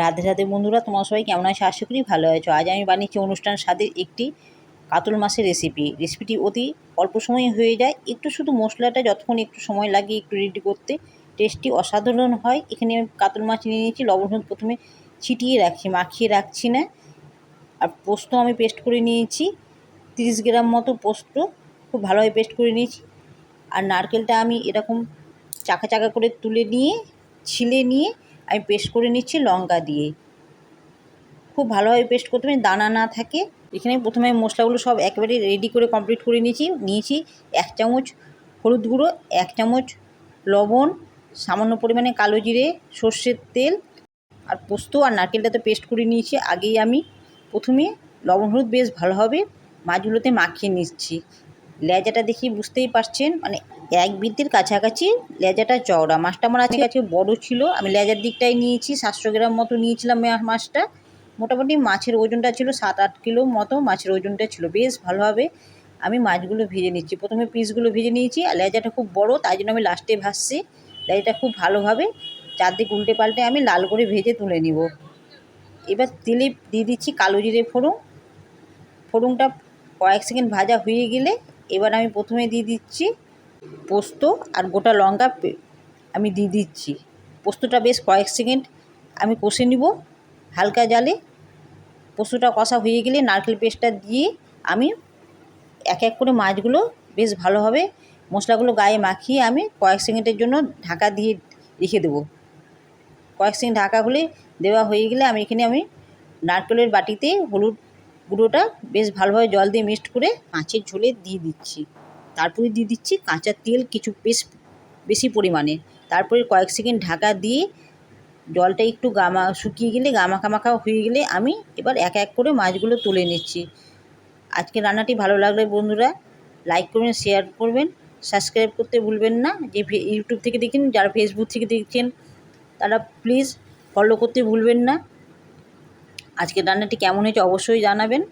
রাধে রাধে বন্ধুরা, তোমার সবাই কেমন আছে? আশা করি ভালো আছো। আজ আমি বানিয়েছি অনুষ্ঠান স্বাদের একটি কাতল মাছের রেসিপি রেসিপিটি অতি অল্প সময়ে হয়ে যায়। একটু শুধু মশলাটা যতক্ষণ একটু সময় লাগে একটু রেডি করতে টেস্টি অসাধারণ হয়। এখানে আমি কাতল মাছ নিয়ে নিয়েছি। লবণ হলুদ প্রথমে ছিটিয়ে রাখছি, মাখিয়ে রাখছি না। আর পোস্ত আমি পেস্ট করে নিয়েছি। তিরিশ গ্রাম মতো পোস্ত খুব ভালোভাবে পেস্ট করে নিয়েছি। আর নারকেলটা আমি এরকম চাকা চাকা করে তুলে নিয়ে, ছিলে নিয়ে আমি পেস্ট করে নিচ্ছি লঙ্কা দিয়ে। খুব ভালোভাবে পেস্ট করতে হবে, দানা না থাকে। এখানে প্রথমে মশলাগুলো সব একেবারে রেডি করে কমপ্লিট করে নিয়েছি। নিয়েছি এক চামচ হলুদ গুঁড়ো, এক চামচ লবণ, সামান্য পরিমাণে কালো জিরে, সর্ষের তেল আর পোস্ত আর নারকেলটা তো পেস্ট করে নিয়েছি। আগেই আমি প্রথমে লবণ হলুদ বেশ ভালোভাবে মাছগুলোতে মাখিয়ে নিচ্ছি। লেজাটা দেখি বুঝতেই পারছেন মানে এক বৃদ্ধির কাছাকাছি লেজাটা চওড়া। মাছটা আমার আজকে কাছে বড় ছিল। আমি লেজার দিকটাই নিয়েছি, সাতশো গ্রাম মতো নিয়েছিলাম মাছটা। মোটামুটি মাছের ওজনটা ছিল সাত আট কিলো মতো, মাছের ওজনটা ছিল বেশ ভালোভাবে। আমি মাছগুলো ভেজে নিচ্ছি। প্রথমে পিসগুলো ভেজে নিয়েছি। আর লেজাটা খুব বড়, তাই জন্য আমি লাস্টে ভাসছি লেজাটা খুব ভালোভাবে চারদিক উল্টে পাল্টে আমি লাল করে ভেজে তুলে নিব। এবার তেলে দিয়ে দিচ্ছি কালো জিরে ফোড়ন। ফোড়নটা কয়েক সেকেন্ড ভাজা হয়ে গেলে এবার আমি প্রথমে দিয়ে দিচ্ছি পোস্ত আর গোটা লঙ্কা আমি দিয়ে দিচ্ছি। পোস্তটা বেশ কয়েক সেকেন্ড আমি কষে নিব হালকা জালে। পোস্তটা কষা হয়ে গেলে নারকেল পেস্টটা দিয়ে আমি এক এক করে মাছগুলো বেশ ভালোভাবে মশলাগুলো গায়ে মাখিয়ে আমি কয়েক সেকেন্ডের জন্য ঢাকা দিয়ে রেখে দেবো। কয়েক সেকেন্ড ঢাকা হলে দেওয়া হয়ে গেলে আমি এখানে আমি নারকেলের বাটিতে হলুদ গুঁড়োটা বেশ ভালোভাবে জল দিয়ে মিক্সড করে মাছের ঝোলে দিয়ে দিচ্ছি। তারপরে দিয়ে দিচ্ছি কাঁচা তেল কিছু বেশ বেশি পরিমাণে। তারপরে কয়েক সেকেন্ড ঢাকা দিয়ে জলটা একটু গামা, শুকিয়ে গেলে গামাখা মাখা হয়ে গেলে আমি এবার এক এক করে মাছগুলো তুলে নিচ্ছি। আজকে রান্নাটি ভালো লাগলে বন্ধুরা লাইক করবেন শেয়ার করবেন সাবস্ক্রাইব করতে ভুলবেন না। যে ইউটিউব থেকে দেখেন যারা ফেসবুক থেকে দেখছেন, তারা প্লিজ ফলো করতে ভুলবেন না। আজকের রান্নাটি কেমন হয়েছে অবশ্যই জানাবেন।